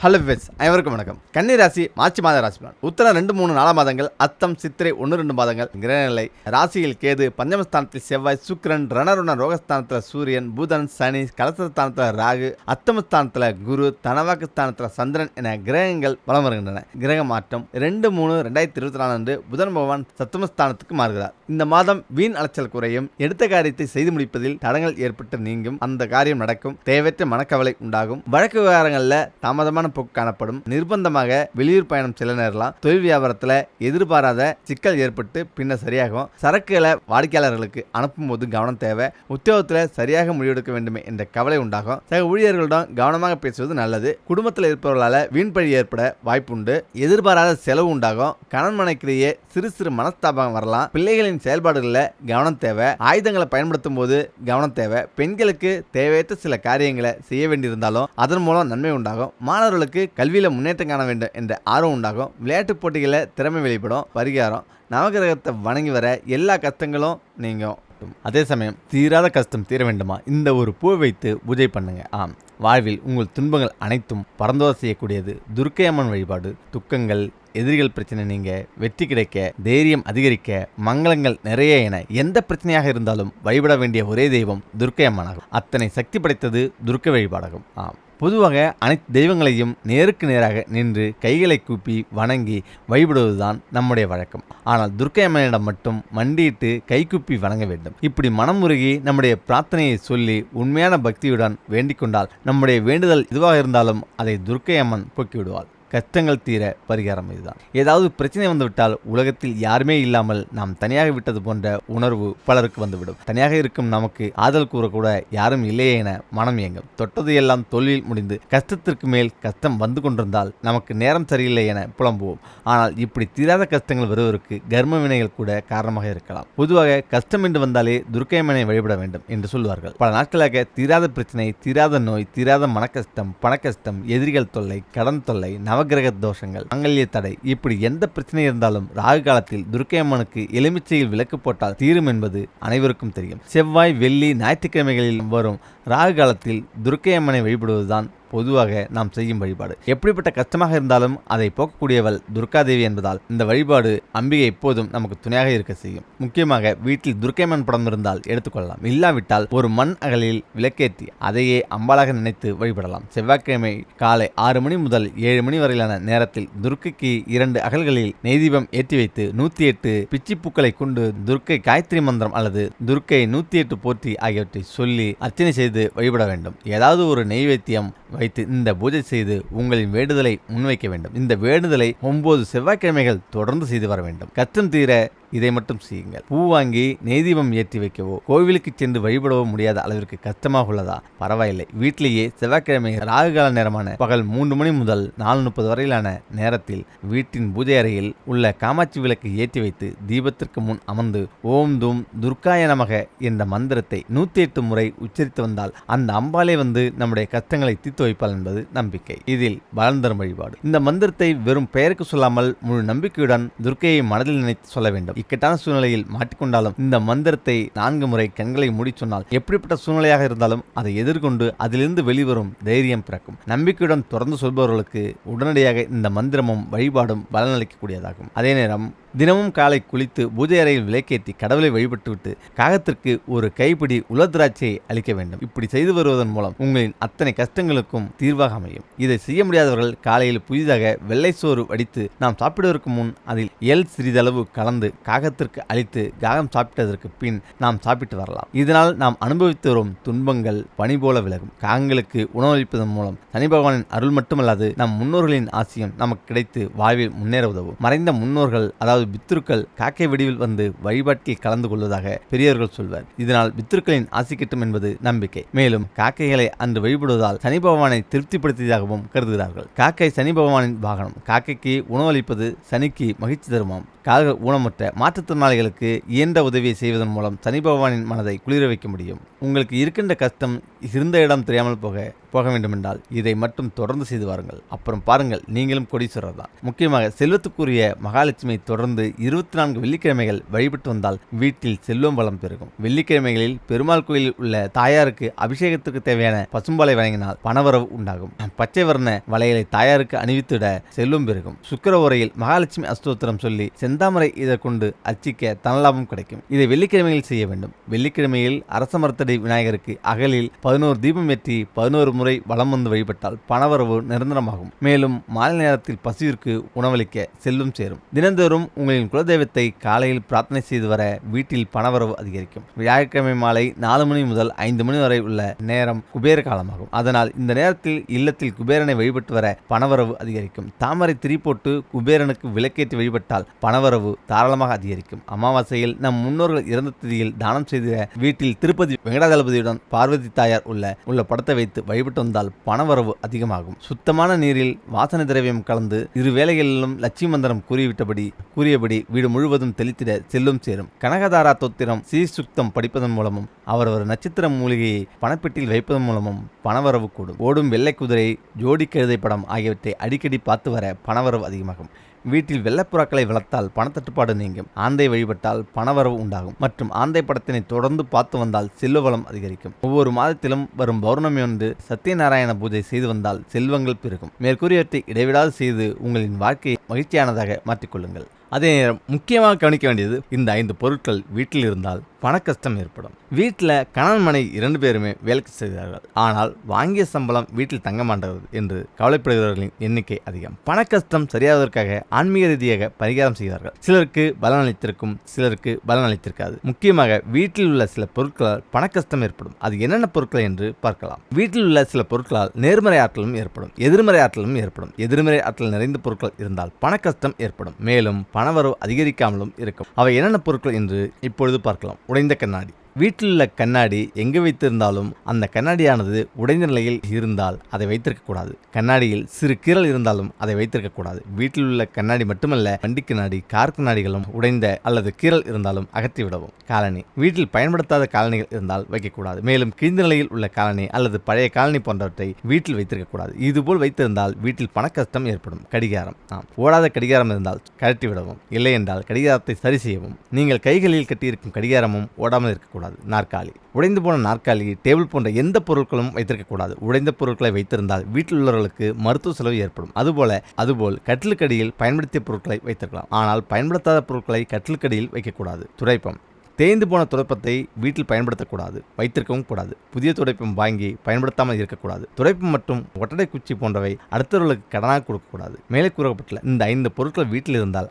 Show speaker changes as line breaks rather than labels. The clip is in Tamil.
ஹலோ விவஸ் அனைவருக்கும் வணக்கம். கன்னி ராசி மார்ச் மாத ராசி பலன் உத்தரம் ரெண்டு மூணு நாலாம் மாதங்கள் அத்தம் சித்திரை ஒன்று ரெண்டு மாதங்கள் கிரகநிலை ராசியில் கேது பஞ்சமஸ்தானத்தில் செவ்வாய் சுக்கிரன் ரணருண ரோகஸ்தானத்தில் சூரியன் புதன் சனி கலசஸ்தானத்தில் ராகு அத்தமஸ்தானத்தில் குரு தனவாக்கு ஸ்தானத்தில் சந்திரன் என கிரகங்கள் வலம் வருகின்றன. கிரக மாற்றம் ரெண்டு மூணு ரெண்டாயிரத்தி இருபத்தி நாலு அன்று புதன் பகவான் சத்தமஸ்தானத்துக்கு மாறுகிறார். இந்த மாதம் வீண் அலைச்சல் குறையும். எடுத்த காரியத்தை செய்து முடிப்பதில் தடங்கள் ஏற்பட்டு நீங்கும். அந்த காரியம் நடக்கும். தேவையற்ற மனக்கவலை உண்டாகும். வழக்கு விவகாரங்களில் தாமதமான போக்கு காணப்படும். நிர்பந்தமாக வெளியூர் பயணம் செல்ல நேரலாம். தொழில் வியாபாரத்தில் எதிர்பாராத சிக்கல் ஏற்பட்டு பின்னர் சரியாகும். சரக்குகளை வாடிக்கையாளர்களுக்கு அனுப்பும் போது கவனம் தேவை. உத்தியோகத்தில் சரியாக முடிவெடுக்க வேண்டுமே என்ற கவலை உண்டாகும். சக ஊழியர்களிடம் கவனமாக பேசுவது நல்லது. குடும்பத்தில் இருப்பவர்களால் வீண்பழி ஏற்பட வாய்ப்புண்டு. எதிர்பாராத செலவு உண்டாகும். கணவன் மனைக்கிடையே சிறு சிறு மனஸ்தாபம் வரலாம். பிள்ளைகளின் செயல்பாடுகளில் கவனம் தேவை. ஆயுதங்களை பயன்படுத்தும் போது கவனம் தேவை. பெண்களுக்கு தேவையற்ற சில காரியங்களை செய்ய வேண்டியிருந்தாலும் அதன் மூலம் நன்மை உண்டாகும். மாணவர்களுக்கு கல்வியில் முன்னேற்றம் காண வேண்டும் என்ற ஆர்வம் உண்டாகும். விளையாட்டுப் போட்டிகளில் திறமை வெளிப்படும் பரிகாரம் நவகிரகத்தை வணங்கி வர எல்லா கஷ்டங்களும் நீங்கும். அதே சமயம் தீராத கஷ்டம் தீர வேண்டுமா? இந்த ஒரு பூ வைத்து பூஜை பண்ணுங்க. ஆம். வாழ்வில் உங்கள் துன்பங்கள் அனைத்தும் பறந்தோர செய்யக்கூடியது. துர்க்கை அம்மன் வழிபாடு துக்கங்கள் எதிரிகள் பிரச்சனை நீங்க வெற்றி கிடைக்க தைரியம் அதிகரிக்க மங்களங்கள் நிறைய என எந்த பிரச்சனையாக இருந்தாலும் வழிபட வேண்டிய ஒரே தெய்வம் துர்க்கை அம்மனாகும் அத்தனை சக்தி படைத்தது துர்க்கை வழிபாடாகும். ஆம். பொதுவாக அனைத்து தெய்வங்களையும் நேருக்கு நேராக நின்று கைகளை கூப்பி வணங்கி வழிபடுவதுதான் நம்முடைய வழக்கம். ஆனால் துர்க்கை அம்மனிடம் மட்டும் மண்டியிட்டு கைகூப்பி வணங்க வேண்டும். இப்படி மனமுருகி நம்முடைய பிரார்த்தனையை சொல்லி உண்மையான பக்தியுடன் வேண்டிக் கொண்டால் நம்முடைய வேண்டுதல் எதுவாக இருந்தாலும் அதை துர்க்கை அம்மன் போக்கிவிடுவாள். கஷ்டங்கள் தீர பரிகாரம் இதுதான். ஏதாவது பிரச்சனை வந்துவிட்டால் உலகத்தில் யாருமே இல்லாமல் நாம் தனியாக விட்டது போன்ற உணர்வு பலருக்கு வந்துவிடும். தனியாக இருக்கும் நமக்கு ஆதல் கூறக்கூட யாரும் இல்லையே என மனம் இயங்கும். தொட்டது எல்லாம் தொழில் முடிந்து கஷ்டத்திற்கு மேல் கஷ்டம் வந்து கொண்டிருந்தால் நமக்கு நேரம் சரியில்லை என புலம்புவோம். ஆனால் இப்படி தீராத கஷ்டங்கள் வருவதற்கு கர்ம வினைகள் கூட காரணமாக இருக்கலாம். பொதுவாக கஷ்டம் என்று வந்தாலே துர்க்கைமனை வழிபட வேண்டும் என்று சொல்வார்கள். பல நாட்களாக தீராத பிரச்சனை தீராத நோய் தீராத மனக்கஷ்டம் பணக்கஷ்டம் எதிரிகள் தொல்லை கடன் தொல்லை நவகிரக தோஷங்கள் மங்கல்ய தடை. இப்படி எந்த பிரச்சனை இருந்தாலும் ராகு காலத்தில் துர்க்கை அம்மனுக்கு எலுமிச்சையில் விளக்கு போட்டால் தீரும் என்பது அனைவருக்கும் தெரியும். செவ்வாய் வெள்ளி ஞாயிற்றுக்கிழமைகளில் வரும் ராகு காலத்தில் துர்க்கை அம்மனை வழிபடுவதுதான் பொதுவாக நாம் செய்யும் வழிபாடு. எப்படிப்பட்ட கஷ்டமாக இருந்தாலும் அதை போக்கக்கூடியவள் துர்காதேவி என்பதால் இந்த வழிபாடு அம்பிகை எப்போதும் நமக்கு துணையாக இருக்க செய்யும். முக்கியமாக வீட்டில் துர்க்கைமன் படம் இருந்தால் எடுத்துக்கொள்ளலாம். இல்லாவிட்டால் ஒரு மண் அகலில் விளக்கேற்றி அதையே அம்பாளாக நினைத்து வழிபடலாம். செவ்வாய்க்கிழமை காலை ஆறு மணி முதல் ஏழு மணி வரையிலான நேரத்தில் துர்க்கைக்கு இரண்டு அகல்களில் நெய்தீபம் ஏற்றி வைத்து நூத்தி எட்டு பிச்சிப்பூக்களை கொண்டு துர்க்கை காயத்ரி மந்திரம் அல்லது துர்க்கை நூத்தி எட்டு போற்றி ஆகியவற்றை சொல்லி அர்ச்சனை செய்து வழிபட வேண்டும். ஏதாவது ஒரு நெய்வேத்தியம் வைத்து இந்த பூஜை செய்து உங்களின் வேண்டுதலை முன்வைக்க வேண்டும். இந்த வேண்டுதலை ஒன்பது செவ்வாய்க்கிழமைகள் தொடர்ந்து செய்து வர வேண்டும். கஷ்டம் தீர இதை மட்டும் செய்யுங்கள். பூ வாங்கி நெய்தீபம் ஏற்றி வைக்கவோ கோவிலுக்கு சென்று வழிபடவோ முடியாத அளவிற்கு கஷ்டமாக உள்ளதா? பரவாயில்லை. வீட்டிலேயே செவ்வாய்க்கிழமை ராகுகால நேரமான பகல் மூன்று மணி முதல் நாலு முப்பது வரையிலான நேரத்தில் வீட்டின் பூஜை அறையில் உள்ள காமாட்சி விளக்கு ஏற்றி வைத்து தீபத்திற்கு முன் அமர்ந்து ஓம் தூம் துர்காய நமக என்ற மந்திரத்தை நூத்தி எட்டு முறை உச்சரித்து வந்தால் அந்த அம்பாலே வந்து நம்முடைய கஷ்டங்களை தீர்த்து வைப்பாள் என்பது நம்பிக்கை. இதில் பலன் தரும் வழிபாடு. இந்த மந்திரத்தை வெறும் பெயருக்கு சொல்லாமல் முழு நம்பிக்கையுடன் துர்க்கையை மனதில் நினைத்து சொல்ல வேண்டும். இக்கட்டான சூழ்நிலையில் மாட்டிக்கொண்டாலும் இந்த மந்திரத்தை நான்கு முறை கண்களை மூடி சொன்னால் எப்படிப்பட்ட சூழ்நிலையாக இருந்தாலும் அதை எதிர்கொண்டு அதிலிருந்து வெளிவரும் தைரியம் பிறக்கும். நம்பிக்கையுடன் தொடர்ந்து சொல்பவர்களுக்கு உடனடியாக இந்த மந்திரமும் வழிபாடும் பலனளிக்கக்கூடியதாகும். அதே நேரம் தினமும் காலை குளித்து பூஜை அறையில் விளக்கேற்றி கடவுளை வழிபட்டுவிட்டு காகத்திற்கு ஒரு கைப்பிடி உலதிராட்சியை அளிக்க வேண்டும். இப்படி செய்து வருவதன் மூலம் உங்களின் அத்தனை கஷ்டங்களுக்கும் தீர்வாக அமையும். இதை செய்ய முடியாதவர்கள் காலையில் புதிதாக வெள்ளை சோறு வடித்து நாம் சாப்பிடுவதற்கு முன் அதில் எல் சிறிதளவு கலந்து காகத்திற்கு அளித்து காகம் சாப்பிட்டதற்கு பின் நாம் சாப்பிட்டு வரலாம். இதனால் நாம் அனுபவித்து வரும் துன்பங்கள் பனி போல விலகும். காகங்களுக்கு உணவளிப்பதன் மூலம் சனி பகவானின் அருள் மட்டுமல்லாது நம் முன்னோர்களின் ஆசியம் நமக்கு கிடைத்து வாழ்வில் முன்னேற உதவும். மறைந்த முன்னோர்கள் அதாவது பித்ருக்கள் காக்கை வடிவில் வந்து வழிபாட்டில் கலந்து கொள்வதாக பெரியவர்கள் சொல்வர். இதனால் பித்ருக்களின் ஆசி கிட்டும் என்பது நம்பிக்கை. மேலும் காக்கைகளை அன்று வழிபடுவதால் சனி பகவானை திருப்திப்படுத்தியதாகவும் கருதுகிறார்கள். காக்கை சனி பகவானின் வாகனம் காக்கைக்கு உணவளிப்பது சனிக்கு மகிழ்ச்சி தருமாம். காக ஊனமுற்ற மாற்றுத்திறனாளிகளுக்கு இயன்ற உதவியை செய்வதன் மூலம் சனி பகவானின் மனதை குளிர வைக்க முடியும். உங்களுக்கு இருக்கின்ற கஷ்டம் இருந்த இடம் தெரியாமல் போக போக வேண்டுமென்றால் இதை மட்டும் தொடர்ந்து செய்து வாருங்கள். அப்புறம் பாருங்கள் நீங்களும் கொடீஸ்வரர் தான். முக்கியமாக செல்வத்துக்குரிய மகாலட்சுமியை தொடர்ந்து இருபத்தி நான்கு வெள்ளிக்கிழமைகள் வழிபட்டு வந்தால் வீட்டில் செல்வம் வளம் பெருகும். வெள்ளிக்கிழமைகளில் பெருமாள் கோயிலில் உள்ள தாயாருக்கு அபிஷேகத்துக்கு தேவையான பசும்பாலை வழங்கினால் பணவரவு உண்டாகும். பச்சை வர்ண வளையலை தாயாருக்கு அணிவித்திட செல்வம் பெருகும். சுக்கிர உரையில் மகாலட்சுமி அஸ்தோத்திரம் சொல்லி செந்தாமரை இதை கொண்டு அர்ச்சிக்க தனலாபம் கிடைக்கும். இதை வெள்ளிக்கிழமையில் செய்ய வேண்டும். வெள்ளிக்கிழமையில் அரச மரத்தடி விநாயகருக்கு அகலில் பதினோரு தீபம் ஏற்றி பதினோரு முறை வலம் வந்து வழிபட்டால் பணவரவு நிரந்தரமாகும். மேலும் மாலை நேரத்தில் பசியிற்கு உணவளிக்க செல்லும் சேரும். தினந்தோறும் உங்களின் குலதெய்வத்தை காலையில் பிரார்த்தனை செய்து வர வீட்டில் பணவரவு அதிகரிக்கும். வியாழக்கிழமை மாலை நாலு மணி முதல் ஐந்து மணி வரை உள்ள நேரம் குபேர காலமாகும். அதனால் இந்த நேரத்தில் இல்லத்தில் குபேரனை வழிபட்டு வர பணவரவு அதிகரிக்கும். தாமரை திரி போட்டு குபேரனுக்கு விளக்கேற்றி வழிபட்டால் பணவரவு தாராளமாக அதிகரிக்கும். அமாவாசையில் நம் முன்னோர்கள் இறந்த திதியில் தானம் செய்த வீட்டில் திருப்பதி வெங்கடாதளபதியுடன் பார்வதி தாயார் உள்ள உள்ள படத்தை வைத்து வழிபட்டு வந்தால் பணவரவு அதிகமாகும். சுத்தமான நீரில் வாசனை திரவியம் கலந்து இரு வேளைகளிலும் லட்சுமி மந்திரம் கூறிவிட்டபடி கூறியபடி வீடு முழுவதும் தெளித்திட செல்லும் சேரும். கனகதாரா தோத்திரம் சீசுக்தம் படிப்பதன் மூலமும் அவரவர் நட்சத்திர மூலிகையை பணப்பெட்டியில் வைப்பதன் மூலமும் பணவரவு கூடும். ஓடும் வெள்ளை குதிரை ஜோடி கழுதை படம் ஆகியவற்றை அடிக்கடி பார்த்து வர பணவரவு அதிகமாகும். வீட்டில் வெள்ளப்புறாக்களை வளர்த்தால் பணத்தட்டுப்பாடு நீங்கும். ஆந்தை வழிபட்டால் பணவரவு உண்டாகும். மற்றும் ஆந்தை படத்தினை தொடர்ந்து பார்த்து வந்தால் செல்வ வளம் அதிகரிக்கும். ஒவ்வொரு மாதத்திலும் வரும் பௌர்ணமி ஒன்று சத்யநாராயண பூஜை செய்து வந்தால் செல்வங்கள் பெருகும். மேற்கூறியவற்றை இடைவிடாது செய்து உங்களின் வாழ்க்கையை மகிழ்ச்சியானதாக மாற்றிக்கொள்ளுங்கள். அதே நேரம் முக்கியமாக கவனிக்க வேண்டியது இந்த ஐந்து பொருட்கள் வீட்டில் இருந்தால் பண கஷ்டம் ஏற்படும். வீட்டில் கணவன் மனை இரண்டு பேருமே வேலைக்கு செய்கிறார்கள் ஆனால் வாங்கிய சம்பளம் வீட்டில் தங்க மாட்டது என்று கவலைப்படுகிறவர்களின் எண்ணிக்கை அதிகம். பண கஷ்டம் சரியாவதற்காக ஆன்மீக ரீதியாக பரிகாரம் செய்கிறார்கள். சிலருக்கு பலன் அளித்திருக்கும் சிலருக்கு பலன் அளித்திருக்காது. முக்கியமாக வீட்டில் உள்ள சில பொருட்களால் பண கஷ்டம் ஏற்படும். அது என்னென்ன பொருட்கள் என்று பார்க்கலாம். வீட்டில் உள்ள சில பொருட்களால் நேர்மறை ஆற்றலும் ஏற்படும். எதிர்மறை ஆற்றலும் ஏற்படும். எதிர்மறை ஆற்றல் நிறைந்த பொருட்கள் இருந்தால் பண கஷ்டம் ஏற்படும். மேலும் பண பணவரவு அதிகரிக்காமலும் இருக்கும். அவை என்னென்ன பொருட்கள் என்று இப்பொழுது பார்க்கலாம். உடைந்த கண்ணாடி. வீட்டில் உள்ள கண்ணாடி எங்கே வைத்திருந்தாலும் அந்த கண்ணாடியானது உடைந்த நிலையில் இருந்தால் அதை வைத்திருக்கக்கூடாது கண்ணாடியில் சிறு கீறல் இருந்தாலும் அதை வைத்திருக்கக்கூடாது வீட்டில் உள்ள கண்ணாடி மட்டுமல்ல வண்டி கண்ணாடி கார் கண்ணாடிகளும் உடைந்த அல்லது கீறல் இருந்தாலும் அகற்றிவிடவும் காலனி வீட்டில் பயன்படுத்தாத காலனிகள் இருந்தால் வைக்கக்கூடாது மேலும் கிழிந்த நிலையில் உள்ள காலனி அல்லது பழைய காலனி போன்றவற்றை வீட்டில் வைத்திருக்கக்கூடாது இதுபோல் வைத்திருந்தால் வீட்டில் பணக்கஷ்டம் ஏற்படும். கடிகாரம். ஆம். ஓடாத கடிகாரம் இருந்தால் கழட்டி விடவும். இல்லை என்றால் கடிகாரத்தை சரி செய்யவும். நீங்கள் கைகளில் கட்டியிருக்கும் கடிகாரமும் ஓடாமல் இருக்கக்கூடாது நாற்காலி. உடைந்து போன நாற்காலி டேபிள் போன்ற எந்த பொருட்களும் வைத்திருக்கக்கூடாது. உடைந்த பொருட்களை வைத்திருந்தால் வீட்டில் உள்ளவர்களுக்கு மருத்துவ செலவு ஏற்படும். அதுபோல அதுபோல் கட்டிலுக்கடியில் பயன்படுத்திய பொருட்களை வைத்திருக்கலாம். ஆனால் பயன்படுத்தாத பொருட்களை கட்டிலுக்கடியில் வைக்கக்கூடாது. துடைப்பம். தேய்ந்து போன துடைப்பத்தை வீட்டில் பயன்படுத்தக்கூடாது. வைத்திருக்கவும் கூடாது. புதிய துடைப்பம் வாங்கி பயன்படுத்தாமல் இருக்கக்கூடாது. துடைப்பம் மற்றும் ஒட்டடை குச்சி போன்றவை அடுத்தவர்களுக்கு கடனாக கொடுக்கக்கூடாது. மேலே கூறப்பட்டுள்ள இந்த ஐந்து பொருட்கள் வீட்டில் இருந்தால்